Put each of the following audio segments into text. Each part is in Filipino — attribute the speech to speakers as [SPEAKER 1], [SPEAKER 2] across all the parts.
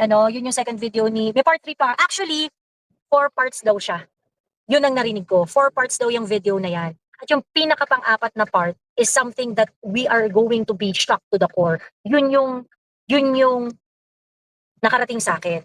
[SPEAKER 1] ano, yun yung second video ni, may part 3 pa. Actually, four parts daw siya. Yun ang narinig ko. Four parts daw yung video na yan. At yung pinaka pang-apat na part is something that we are going to be shocked to the core. Yun yung, yun yung nakarating sa akin.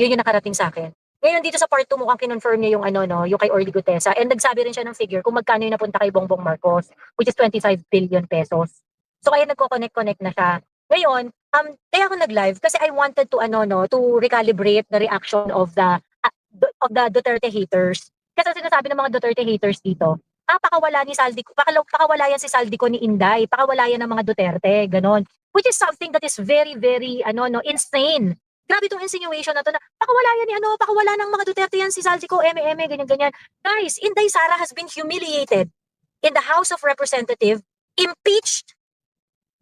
[SPEAKER 1] Yun yung nakarating sa akin. Ngayon dito sa part 2 mukhang kinonfirm niya yung ano no, yung kay Orly Gutesa and nagsabi rin siya ng figure kung magkano yung napunta kay Bongbong Marcos which is 25 billion pesos. So kaya nagko-connect-connect na siya. Ngayon, um kaya ako nag-live kasi I wanted to ano no, to recalibrate the reaction of the uh, of the Duterte haters. Kasi sinasabi ng mga Duterte haters dito, ah, pakawala ni Saldico, pakalaw, pakawala yan si Saldico ni Inday, pakawala yan ng mga Duterte, ganon. Which is something that is very, very, ano, no, insane. Grabe itong insinuation na to na pakawala yan ni ano, pakawala ng mga Duterte yan si Saldico, eme, eme, ganyan-ganyan. Guys, Inday Sara has been humiliated in the House of Representative, impeached,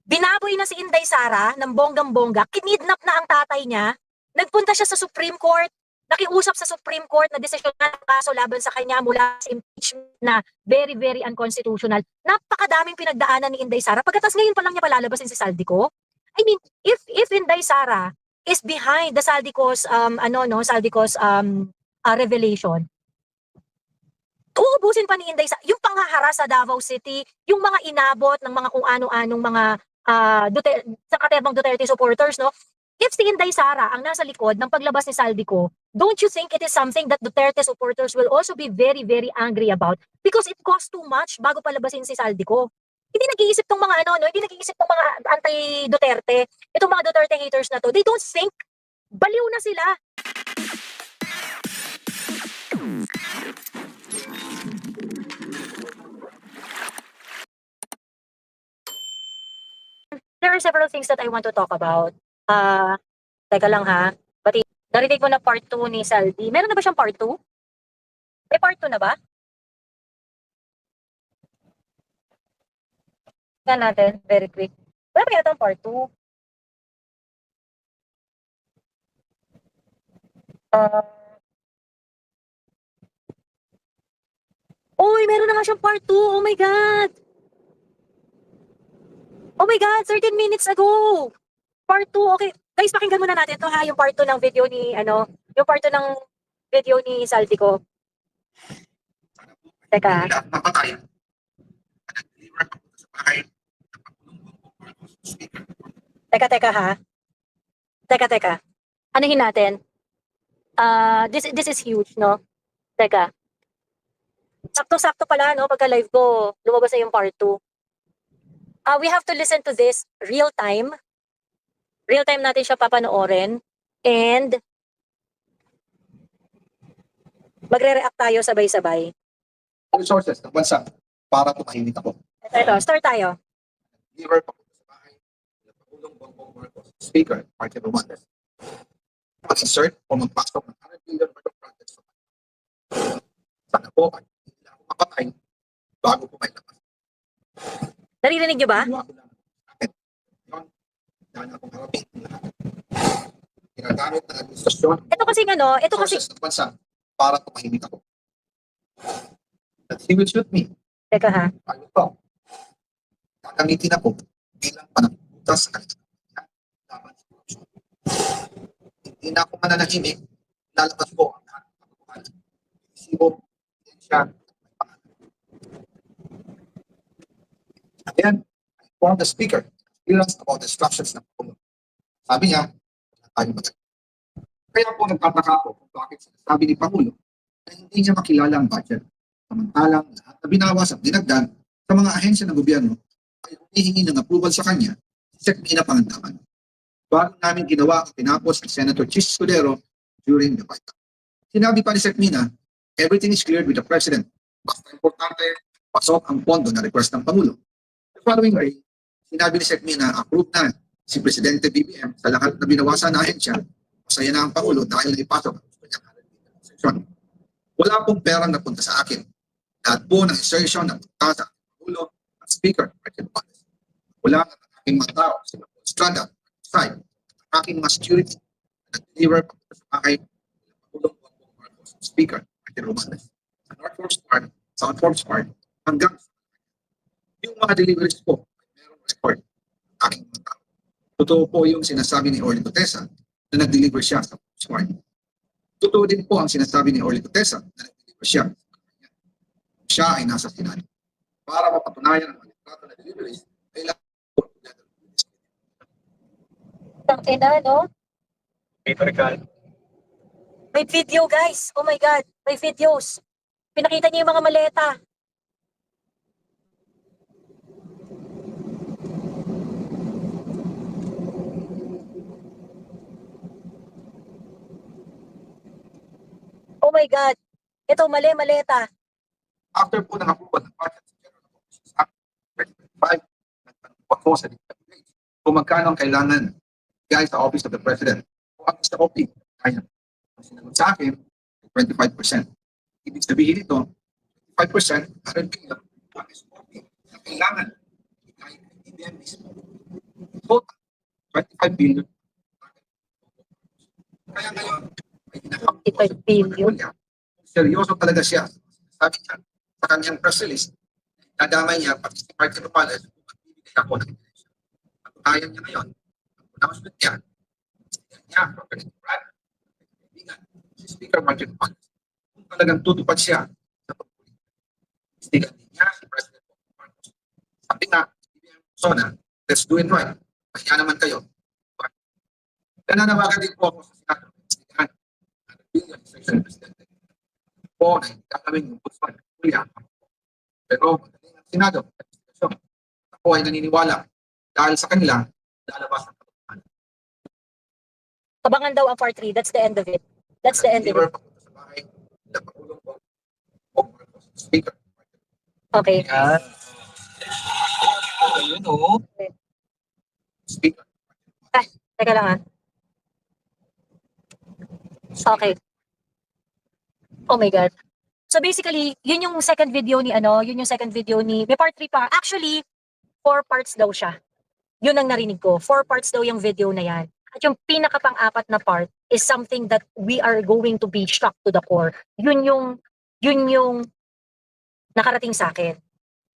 [SPEAKER 1] binaboy na si Inday Sara ng bonggang-bongga, kinidnap na ang tatay niya, nagpunta siya sa Supreme Court, nakiusap sa Supreme Court na desisyon na ng kaso laban sa kanya mula sa impeachment na very, very unconstitutional. Napakadaming pinagdaanan ni Inday Sara. Pagkatas ngayon pa lang niya palalabasin si Saldico. I mean, if if Inday Sara is behind the Saldico's um ano no, Saldico's um uh, revelation, uubusin pa ni Inday Sara yung panghahara sa Davao City, yung mga inabot ng mga kung ano-anong mga uh, Duterte, sa katebang Duterte supporters, no? If si Inday Sara ang nasa likod ng paglabas ni Saldico, don't you think it is something that Duterte supporters will also be very, very angry about? Because it costs too much bago palabasin si Saldico. Hindi nag-iisip tong mga ano, no? hindi nag-iisip tong mga anti-Duterte. Itong mga Duterte haters na to, they don't think. Baliw na sila. There are several things that I want to talk about. Ah, teka lang ha. Pati, narinig ko na part 2 ni Saldi. Meron na ba siyang part 2? May part 2 na ba? Tingnan natin, very quick. Wala pa yata part 2. Ah. Uy, meron na nga siyang part 2. Oh my God! Oh my God, 13 minutes ago! Part 2, okay. Guys, pakinggan muna natin to ha, yung part 2 ng video ni, ano, yung part 2 ng video ni Saltico. Teka.
[SPEAKER 2] Lahat mapatay. Nag-deliver pa po sa bahay. Speaker.
[SPEAKER 1] Teka, teka ha. Teka, teka. Anuhin natin. Ah, this this is huge, no? Teka. Sakto-sakto pala, no? Pagka live ko, lumabas na yung part 2. Ah, we have to listen to this real time. Real time natin siya papanoorin. And magre-react tayo sabay-sabay.
[SPEAKER 2] Resources ng bansa para tumahimik ako.
[SPEAKER 1] Ito, ito. Start tayo.
[SPEAKER 2] Deliver pa sa bahay. ng Pangulong Bongbong Marcos. Speaker, Martin Romualdez. Mag-insert o magpasok ng 100 billion worth of projects sa bansa. Sana po ay hindi ako mapatay bago po may labas.
[SPEAKER 1] Naririnig niyo ba?
[SPEAKER 2] Ginagamit ng administrasyon
[SPEAKER 1] Ito kasi ano, ito kasi,
[SPEAKER 2] ng bansa para tumahimik ako. That he will shoot me.
[SPEAKER 1] teka ha.
[SPEAKER 2] Will talk. Gagamitin ako bilang panagputas sa kanilang laban sa korupsyon. Hindi na ako mananahimik, lalabas ko ang lahat ng katotohanan. Isibo, siyensya, at may pangalan. And then, informed the speaker, clearance about the instructions ng Pangulo. Sabi niya, tayong matag. Kaya po nagtataka ako kung bakit sinasabi ni Pangulo na hindi niya makilala ang budget. Samantalang lahat na binawas at dinagdag sa mga ahensya ng gobyerno ay humihingi ng approval sa kanya si Secmina Pangandaman. Bago namin ginawa ang pinapos ni Senator Chis Escudero during the House. Sinabi pa ni Secmina, everything is cleared with the President. Basta importante, pasok ang pondo na request ng Pangulo. Following day, sinabi ni Secmina, approved na si Presidente BBM sa lahat na binawasan na ahensya. Masaya na ang Pangulo dahil naipasok ang gusto niyang 100 billion section. Wala pong perang napunta sa akin. Lahat po ng insertion na punta sa Pangulo at Speaker, President Juarez. Wala nga ang aking mga tao, sila Paul Estrada, side, ang aking mga na nag-deliver pa sa ng Pangulong Bongbong Marcos, Speaker, President Romualdez. Sa North Fork Squad, South Fork Squad, hanggang sa yung mga deliveries po, ay merong record ng aking mga tao. Totoo po yung sinasabi ni Orly Gutesa na nag-deliver siya sa smart. Totoo din po ang sinasabi ni Orly Tesa na nag-deliver siya. Siya ay nasa Senado. Para mapatunayan ang litrato na deliveries, kailangan po
[SPEAKER 1] Ang ina, no?
[SPEAKER 3] Paper cut.
[SPEAKER 1] May video, guys. Oh my God. May videos. Pinakita niya yung mga maleta. My God. Ito, mali, maleta.
[SPEAKER 2] after po ng approval ng budget sa General Appropriations Act 2025, nagtanong po ako sa DPWH kung magkano ang kailangan guys sa Office of the President. Kung ang sa OP, kaya. Ang sinagot sa akin, 25%. Ibig sabihin ito, 5% 100 billion ang SOP na kailangan kahit hindi yan mismo. Total, 25 billion. Kaya ngayon, may hinahapon po sa
[SPEAKER 1] 25 billion.
[SPEAKER 2] Seryoso talaga siya. Sabi niya, sa kanyang press release, nadamay niya pati si Martin kung magbibigay ako ng ebidensya. At kaya niya ngayon, ang announcement niya, sinabi niya, Representative Brad, si Speaker Martin Romualdez, kung talagang tutupad siya sa pagpulit. Din niya si President Marcos. Sabi nga, ibigay Sona, let's do it right. Kaya naman kayo. Nananawagan din po ako sa Senado. Ang billion section Presidente po na gagawin yung Ombudsman kuya. Pero magaling ang Senado. So, ako ay naniniwala dahil sa kanila, lalabas ang katotohanan.
[SPEAKER 1] Abangan daw ang part 3. That's the end of it. That's the end of it.
[SPEAKER 2] sa bahay, ng Pangulong po, o Marcos, Speaker.
[SPEAKER 1] Okay.
[SPEAKER 3] Yan. Ayun oh.
[SPEAKER 2] Speaker.
[SPEAKER 1] Teka lang ah. Okay. Oh my God. So basically, yun yung second video ni ano, yun yung second video ni, may part 3 pa. Actually, four parts daw siya. Yun ang narinig ko. Four parts daw yung video na yan. At yung pinaka pang-apat na part is something that we are going to be shocked to the core. Yun yung, yun yung nakarating sa akin.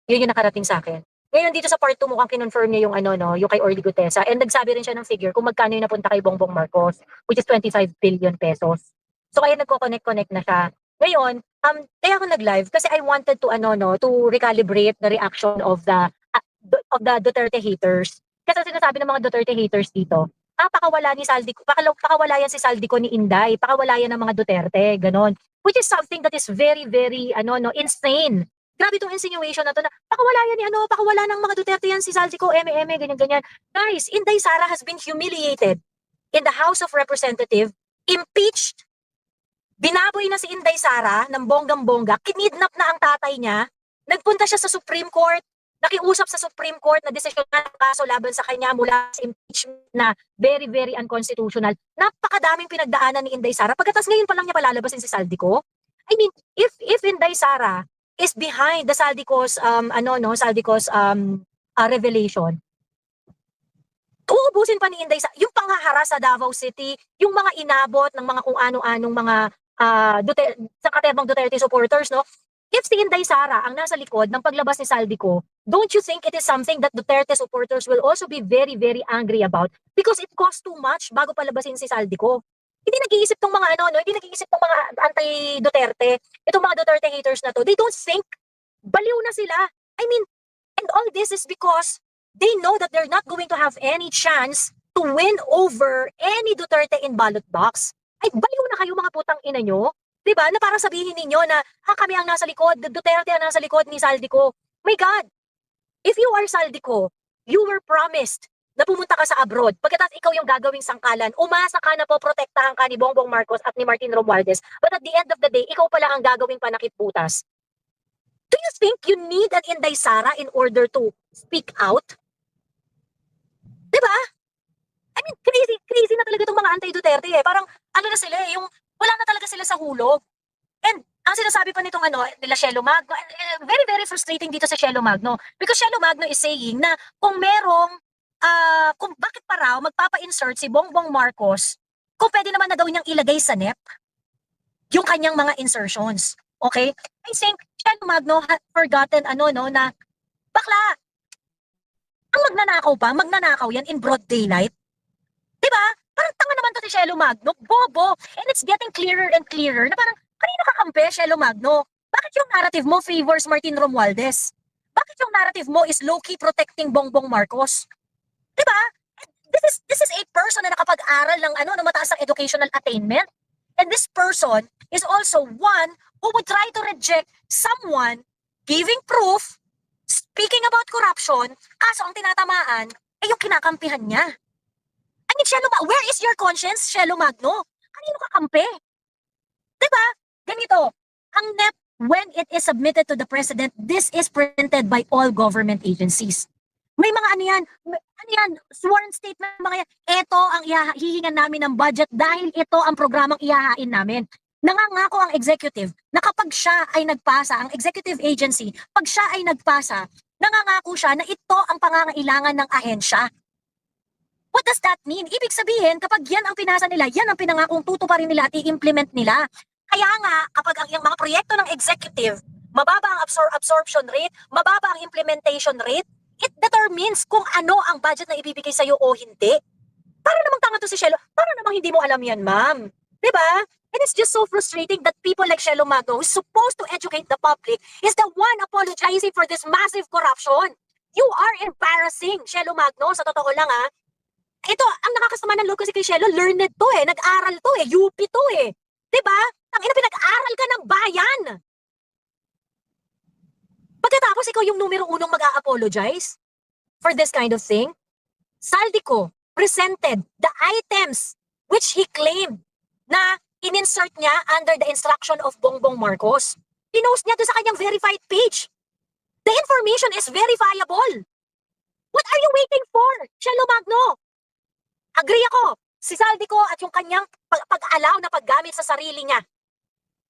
[SPEAKER 1] Yun yung nakarating sa akin. Ngayon dito sa part 2 mukhang kinonfirm niya yung ano no, yung kay Orly Gutesa and nagsabi rin siya ng figure kung magkano yung napunta kay Bongbong Marcos which is 25 billion pesos. So kaya nagko-connect-connect na siya. Ngayon, um kaya ako nag-live kasi I wanted to ano no, to recalibrate the reaction of the uh, of the Duterte haters. Kasi sinasabi ng mga Duterte haters dito, ah, pakawala ni Saldico, pakalaw, pakawala yan si Saldico ni Inday, pakawala yan ng mga Duterte, ganon. Which is something that is very, very, ano, no, insane. Grabe itong insinuation na to na pakawala yan ni ano, pakawala ng mga Duterte yan si Saldico, eme, eme, ganyan, ganyan. Guys, Inday Sara has been humiliated in the House of Representative, impeached, binaboy na si Inday Sara ng bonggang-bongga, kinidnap na ang tatay niya, nagpunta siya sa Supreme Court, nakiusap sa Supreme Court na desisyon na ng kaso laban sa kanya mula sa impeachment na very, very unconstitutional. Napakadaming pinagdaanan ni Inday Sara. Pagkatas ngayon pa lang niya palalabasin si Saldico. I mean, if if Inday Sara is behind the Saldico's um ano no, Saldico's um uh, revelation. Uubusin pa ni Inday sa yung panghahara sa Davao City, yung mga inabot ng mga kung ano-anong mga uh, Duterte, sa katerbang Duterte supporters, no? If si Inday Sara ang nasa likod ng paglabas ni Saldico, don't you think it is something that Duterte supporters will also be very, very angry about? Because it costs too much bago palabasin si Saldico. Hindi nag-iisip tong mga ano, no? Hindi nag-iisip tong mga anti-Duterte. Itong mga Duterte haters na to. They don't think baliw na sila. I mean, and all this is because they know that they're not going to have any chance to win over any Duterte in ballot box. Ay, baliw na kayo mga putang ina nyo. 'Di ba? Na parang sabihin ninyo na ha, kami ang nasa likod, Duterte ang nasa likod ni Saldico. My God! If you are Saldico, you were promised na pumunta ka sa abroad. Pagkatapos ikaw yung gagawing sangkalan, umasa ka na po protektahan ka ni Bongbong Marcos at ni Martin Romualdez. But at the end of the day, ikaw pala ang gagawing panakit butas. Do you think you need an Inday Sara in order to speak out? Diba? I mean, crazy, crazy na talaga itong mga anti-Duterte eh. Parang, ano na sila eh, yung wala na talaga sila sa hulog. And ang sinasabi pa nitong ano, nila Shelo Magno, eh, eh, very, very frustrating dito sa Shelo Magno. Because Shelo Magno is saying na kung merong, ah, kung bakit pa raw magpapa-insert si Bongbong Marcos, kung pwede naman na daw niyang ilagay sa NEP yung kanyang mga insertions. Okay? I think Shelo Magno had forgotten ano no na bakla ang magnanakaw pa, magnanakaw yan in broad daylight. 'Di ba? Parang tanga naman to si Shelo Magno, bobo. And it's getting clearer and clearer na parang, kanino ka kampe, Shelo Magno? Bakit yung narrative mo favors Martin Romualdez? Bakit yung narrative mo is low-key protecting Bongbong Marcos? Diba? This is, this is a person na nakapag-aral ng ano, ng mataas ang educational attainment. And this person is also one who would try to reject someone giving proof, speaking about corruption, kaso ang tinatamaan ay yung kinakampihan niya. I mean, Shelo, where is your conscience, Shelo Magno? Kanino ka kampi? Diba? Ganito, ang NEP, when it is submitted to the President, this is printed by all government agencies. May mga ano yan, ano yan, sworn statement mga yan. Ito ang hihingan namin ng budget dahil ito ang programang ihahain namin. Nangangako ang executive na kapag siya ay nagpasa, ang executive agency, pag siya ay nagpasa, nangangako siya na ito ang pangangailangan ng ahensya. What does that mean? Ibig sabihin, kapag yan ang pinasa nila, yan ang pinangakong tutuparin nila at i-implement nila. Kaya nga, kapag ang yung mga proyekto ng executive, mababa ang absor- absorption rate, mababa ang implementation rate, it determines kung ano ang budget na ibibigay sa'yo o hindi. Para namang tanga to si Shelo, para namang hindi mo alam yan, ma'am. ba? And it's just so frustrating that people like Shelo Magno, who's supposed to educate the public, is the one apologizing for this massive corruption. You are embarrassing, Shelo Magno, sa totoo lang ha. Ito, ang nakakasama ng loob kasi kay Shelo, learned to eh, nag-aral to eh, UP to eh. ba? Ang ina pinag-aral ka ng bayan. Pagkatapos ikaw yung numero unong mag-a-apologize for this kind of thing, Saldico presented the items which he claimed na in-insert niya under the instruction of Bongbong Marcos. Pinost niya doon sa kanyang verified page. The information is verifiable. What are you waiting for? Shelo Magno. Agree ako. Si Saldico at yung kanyang pag- pag-alaw na paggamit sa sarili niya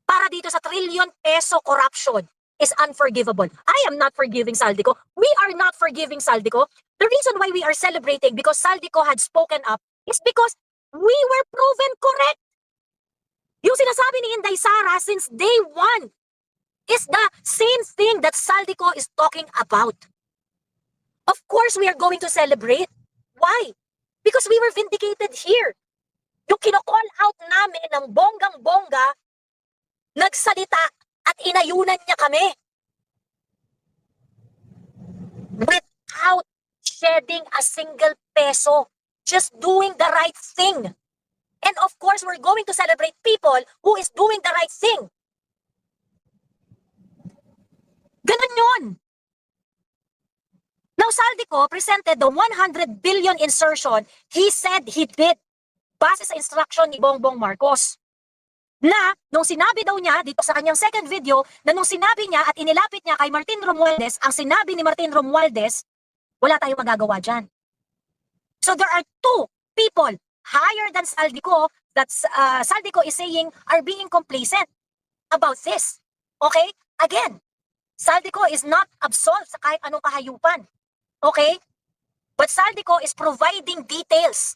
[SPEAKER 1] para dito sa trillion peso corruption is unforgivable. I am not forgiving Saldico. We are not forgiving Saldico. The reason why we are celebrating because Saldico had spoken up is because we were proven correct. Yung sinasabi ni Inday Sara since day one is the same thing that Saldico is talking about. Of course, we are going to celebrate. Why? Because we were vindicated here. Yung kino-call out namin ng bonggang-bongga, nagsalita at inayunan niya kami. Without shedding a single peso. Just doing the right thing. And of course, we're going to celebrate people who is doing the right thing. Ganun yun. Now, Saldico presented the 100 billion insertion he said he did base sa instruction ni Bongbong Marcos. Na, nung sinabi daw niya dito sa kanyang second video, na nung sinabi niya at inilapit niya kay Martin Romualdez, ang sinabi ni Martin Romualdez, wala tayong magagawa dyan. So there are two people higher than Saldico that uh, Saldico is saying are being complacent about this. Okay? Again, Saldico is not absolved sa kahit anong kahayupan. Okay? But Saldico is providing details.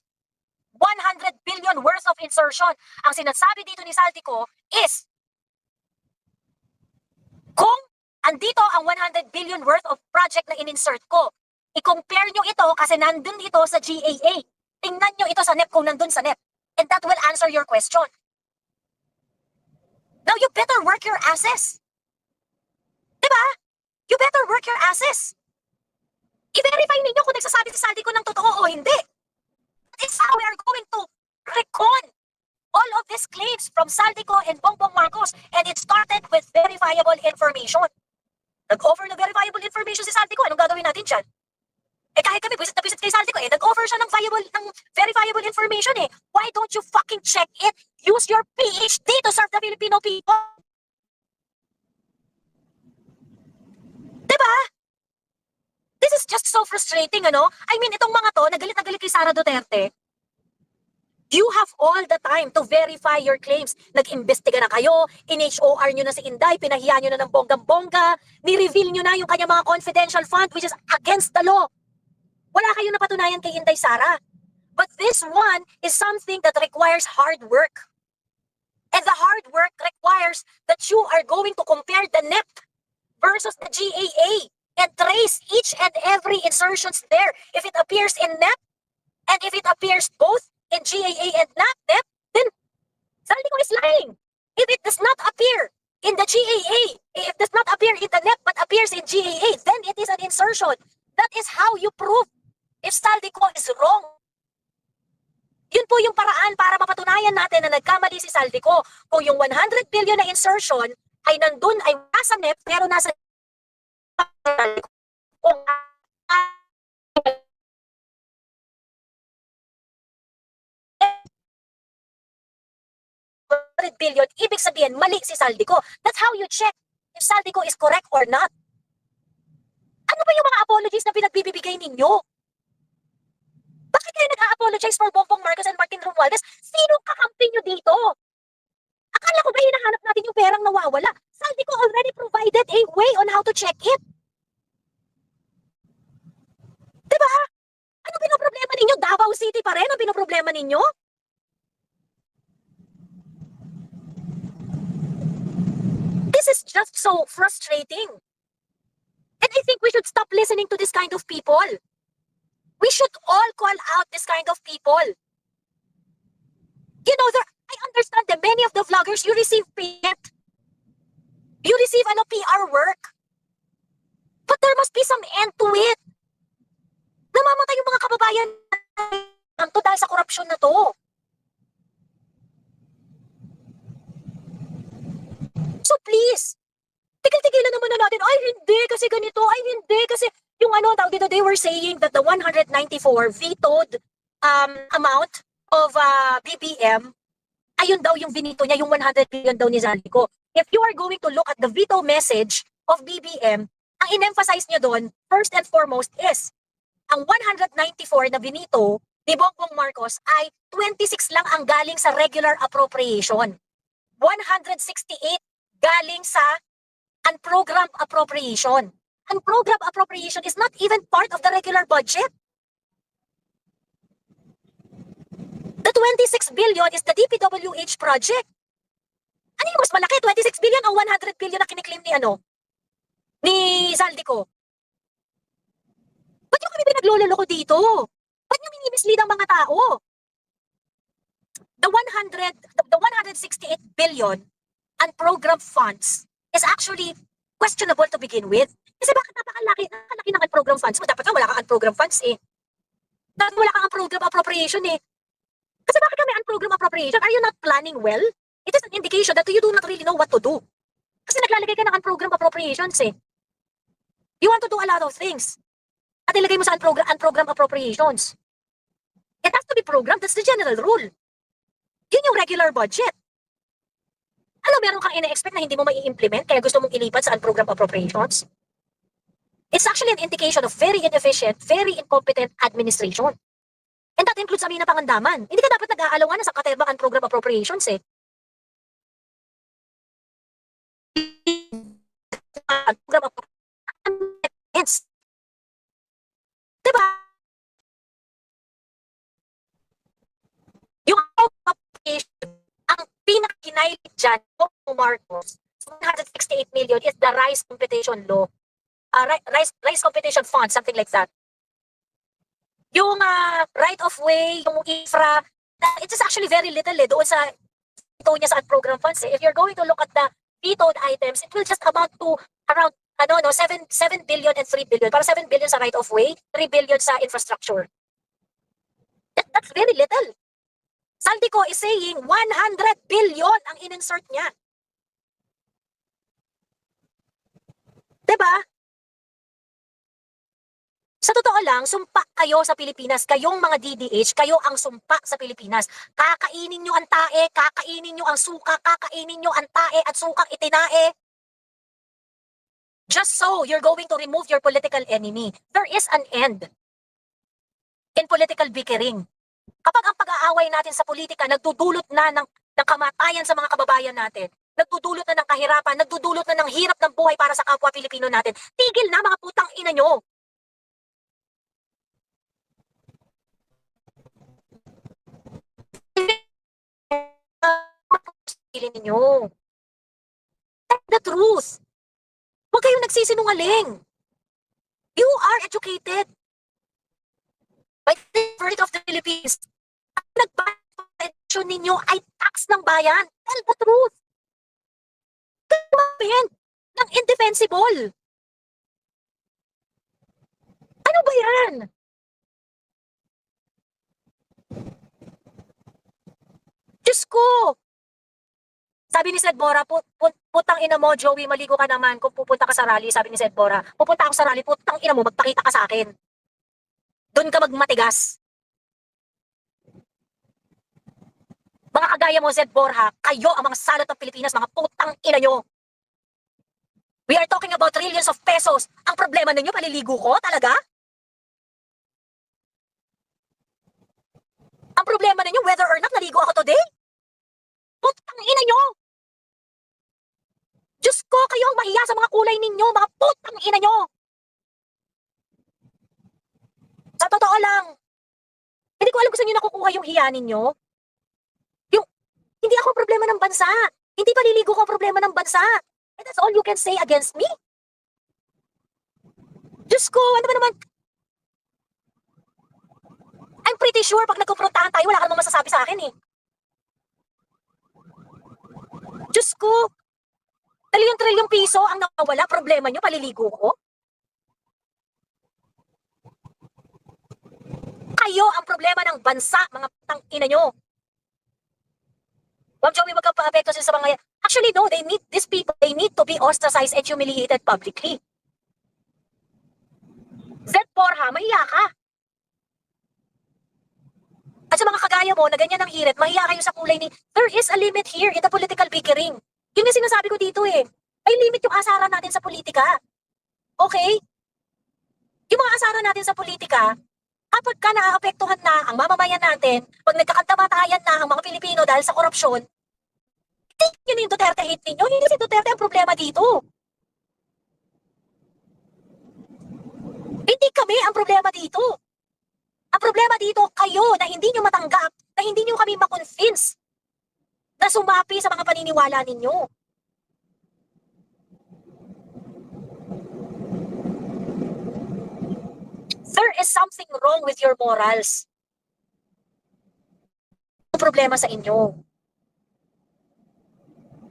[SPEAKER 1] 100 billion worth of insertion. Ang sinasabi dito ni Saldico is kung andito ang 100 billion worth of project na in-insert ko, i-compare nyo ito kasi nandun ito sa GAA. Tingnan nyo ito sa NEP kung nandun sa NEP. And that will answer your question. Now you better work your asses. Diba? You better work your asses. I-verify ninyo kung nagsasabi si Saldi ko ng totoo o hindi. It's how we are going to recon all of these claims from Saldico and Bongbong Marcos and it started with verifiable information. Nag-offer ng verifiable information si Saldico. Anong gagawin natin dyan? Eh kahit kami, visit na visit kay Saldico, eh, nag-offer siya ng, viable, ng verifiable information eh. Why don't you fucking check it? Use your PhD to serve the Filipino people. Diba? This is just so frustrating, ano? I mean, itong mga to, nagalit na galit kay Sara Duterte. You have all the time to verify your claims. Nag-imbestiga na kayo, in-HOR nyo na si Inday, pinahiya nyo na ng bonggang-bongga, ni-reveal nyo na yung kanyang mga confidential fund which is against the law. Wala kayong napatunayan kay Inday Sara. But this one is something that requires hard work. And the hard work requires that you are going to compare the NEP versus the GAA and trace each and every insertions there. If it appears in NEP and if it appears both in GAA and NAPDEP, then Saldico is lying. If it does not appear in the GAA, if it does not appear in the NEP but appears in GAA, then it is an insertion. That is how you prove if Saldico is wrong. Yun po yung paraan para mapatunayan natin na nagkamali si Saldico. Kung yung 100 billion na insertion ay nandun, ay nasa NEP, pero nasa kung 100 billion, ibig sabihin, mali si Saldico. That's how you check if Saldico is correct or not. Ano ba yung mga apologies na pinagbibigay ninyo? Bakit kayo nag-a-apologize for Bongbong Marcos and Martin Romualdez? Sino kakampi nyo dito? Akala ko ba hinahanap natin yung perang nawawala? Saldico already provided a way on how to check it. Diba? Ano pinoproblema ninyo? Davao City pa rin ang pinoproblema ninyo? This is just so frustrating. And I think we should stop listening to this kind of people. We should all call out this kind of people. You know, there, I understand that many of the vloggers, you receive payment. You receive ano, PR work. But there must be some end to it. Namamatay yung mga kababayan to dahil sa korupsyon na to. So please, tigil-tigilan naman na natin, ay hindi kasi ganito, ay hindi kasi yung ano, tawag dito, they were saying that the 194 vetoed um, amount of uh, BBM, ayun daw yung vinito niya, yung 100 billion daw ni Zalico. If you are going to look at the veto message of BBM, ang in-emphasize niya doon, first and foremost is, ang 194 na vinito ni Bongbong Marcos ay 26 lang ang galing sa regular appropriation. 168 galing sa unprogrammed appropriation. Unprogrammed appropriation is not even part of the regular budget. The 26 billion is the DPWH project. Ano yung mas malaki? 26 billion o 100 billion na kiniklaim ni ano? Ni Zaldico? Ba't yung kami pinaglololoko dito? Ba't nyo minimislead ang mga tao? The 100, the, the 168 billion unprogrammed funds is actually questionable to begin with. Kasi bakit napakalaki, napakalaki ng unprogrammed funds mo? Dapat nga wala kang unprogrammed funds eh. Dapat wala kang unprogrammed appropriation eh. Kasi bakit kami unprogrammed appropriation? Are you not planning well? It is an indication that you do not really know what to do. Kasi naglalagay ka ng unprogrammed appropriations eh. You want to do a lot of things. At ilagay mo sa unprogram, unprogrammed appropriations. It has to be programmed. That's the general rule. Yun yung regular budget. Ano, meron kang ina-expect na hindi mo mai-implement kaya gusto mong ilipat sa unprogrammed appropriations? It's actually an indication of very inefficient, very incompetent administration. And that includes Amina Pangandaman. Hindi ka dapat nag-aalawan na sa katerba unprogrammed appropriations eh. Unprogrammed appropriations. Diba? Yung appropriation ang pinakinail dyan, Bongbong Marcos, 168 million is the rice competition law. Uh, ri- rice, rice competition fund, something like that. Yung uh, right of way, yung infra, that- it is actually very little eh, doon sa ito niya sa program funds. Eh. If you're going to look at the vetoed items, it will just amount to 7 7 billion and 3 billion. Para 7 billion sa right of way, 3 billion sa infrastructure. That, that's very little. Saldico is saying 100 billion ang in-insert niya. 'Di ba? Sa totoo lang, sumpa kayo sa Pilipinas. Kayong mga DDH, kayo ang sumpa sa Pilipinas. Kakainin nyo ang tae, kakainin nyo ang suka, kakainin nyo ang tae at sukang itinae. Just so you're going to remove your political enemy. There is an end in political bickering. Kapag ang pag-aaway natin sa politika nagdudulot na ng, ng kamatayan sa mga kababayan natin, nagdudulot na ng kahirapan, nagdudulot na ng hirap ng buhay para sa kapwa Pilipino natin, tigil na mga putang ina nyo. Tigil ninyo. Tell the truth. Huwag kayong nagsisinungaling. You are educated by the verdict of the Philippines. nagpa-election ninyo ay tax ng bayan. Tell the truth. Gawin ng indefensible. Ano ba yan? Diyos ko! Sabi ni Sed Bora, put, put, putang ina mo, Joey, maligo ka naman kung pupunta ka sa rally. Sabi ni Sed Bora, pupunta ako sa rally, putang ina mo, magpakita ka sa akin. Doon ka magmatigas. Mga kagaya mo, Zed Borja, kayo ang mga salot ng Pilipinas, mga putang ina nyo. We are talking about trillions of pesos. Ang problema ninyo, paliligo ko? Talaga? Ang problema ninyo, whether or not naligo ako today? Putang ina nyo! Diyos ko, kayo ang mahiya sa mga kulay ninyo, mga putang ina nyo! Sa totoo lang, hindi ko alam kung saan nyo nakukuha yung hiya ninyo. Yung, hindi ako problema ng bansa. Hindi paliligo ko problema ng bansa. And that's all you can say against me? Diyos ko, ano ba naman? I'm pretty sure pag nagkumprontahan tayo, wala ka namang masasabi sa akin eh. Diyos ko, trilyon-trilyong piso ang nawawala, problema nyo, paliligo ko? Kayo ang problema ng bansa, mga putang ina nyo. Wag Joey, wag kang pa-apekto sa mga... Actually, no, they need, these people, they need to be ostracized and humiliated publicly. Zed Borja, mahiya ka. At sa mga kagaya mo na ganyan ang hirit, mahiya kayo sa kulay ni... There is a limit here in the political bickering. Yun yung sinasabi ko dito eh. May limit yung asaran natin sa politika. Okay? Yung mga asaran natin sa politika, kapag ka naaapektuhan na ang mamamayan natin, pag nagkakantamatayan na ang mga Pilipino dahil sa korupsyon, take na yung Duterte hate ninyo. Hindi si Duterte ang problema dito. Hindi kami ang problema dito. Ang problema dito, kayo na hindi nyo matanggap, na hindi nyo kami makonvince na sumapi sa mga paniniwala ninyo. There is something wrong with your morals. Problema sa inyo.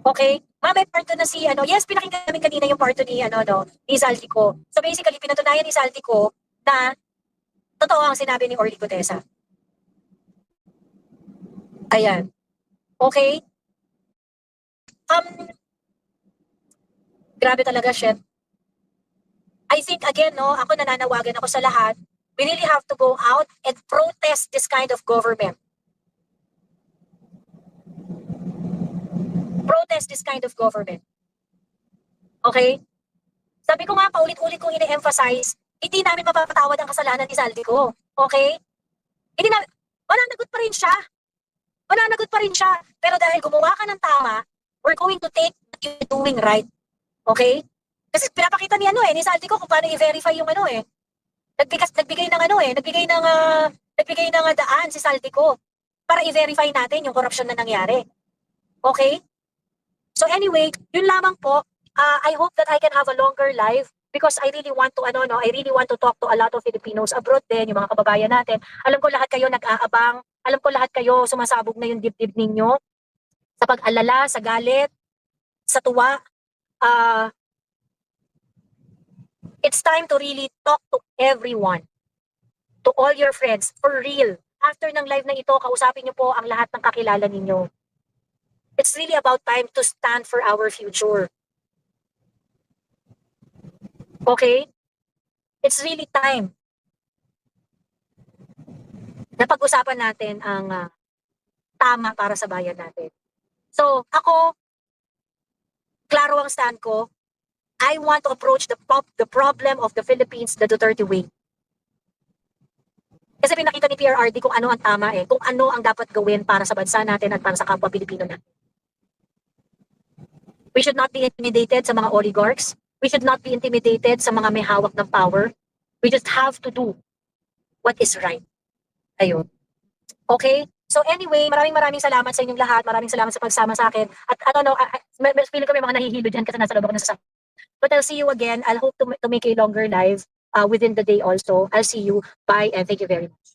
[SPEAKER 1] Okay? Ma, may part na si, ano, yes, pinakinggan namin kanina yung part ni, ano, no, ni Zaltico. So basically, pinatunayan ni Zaltico na totoo ang sinabi ni Orly Gutesa. Ayan. Okay? Um, grabe talaga, Chef. I think again, no, ako nananawagan ako sa lahat, we really have to go out and protest this kind of government. Protest this kind of government. Okay? Sabi ko nga, paulit-ulit kong ine-emphasize, hindi namin mapapatawad ang kasalanan ni Saldico. Okay? Hindi na, mananagot pa rin siya. Mananagot pa rin siya. Pero dahil gumawa ka ng tama, we're going to take what you're doing right. Okay? Kasi pinapakita ni ano eh, ni Saltico kung paano i-verify yung ano eh. Nagbigas, nagbigay ng ano eh, nagbigay ng, ah, nagbigay ng ah, daan si Saltico para i-verify natin yung corruption na nangyari. Okay? So anyway, yun lamang po. Ah, I hope that I can have a longer live because I really want to ano no, I really want to talk to a lot of Filipinos abroad din, yung mga kababayan natin. Alam ko lahat kayo nag-aabang, alam ko lahat kayo sumasabog na yung dibdib ninyo sa pag-alala, sa galit, sa tuwa. Ah, it's time to really talk to everyone. To all your friends, for real. After ng live na ito, kausapin niyo po ang lahat ng kakilala ninyo. It's really about time to stand for our future. Okay? It's really time na pag-usapan natin ang ah, tama para sa bayan natin. So, ako, klaro ang stand ko. I want to approach the pop, the problem of the Philippines the Duterte way. Kasi pinakita ni PRRD kung ano ang tama eh, kung ano ang dapat gawin para sa bansa natin at para sa kapwa Pilipino natin. We should not be intimidated sa mga oligarchs. We should not be intimidated sa mga may hawak ng power. We just have to do what is right. Ayun. Okay? So anyway, maraming maraming salamat sa inyong lahat. Maraming salamat sa pagsama sa akin. At ano no, I, I, feeling ko may mga nahihilo dyan kasi nasa loob ako ng sasakyan. But I'll see you again. I'll hope to, to make a longer live uh, within the day also. I'll see you. Bye and thank you very much.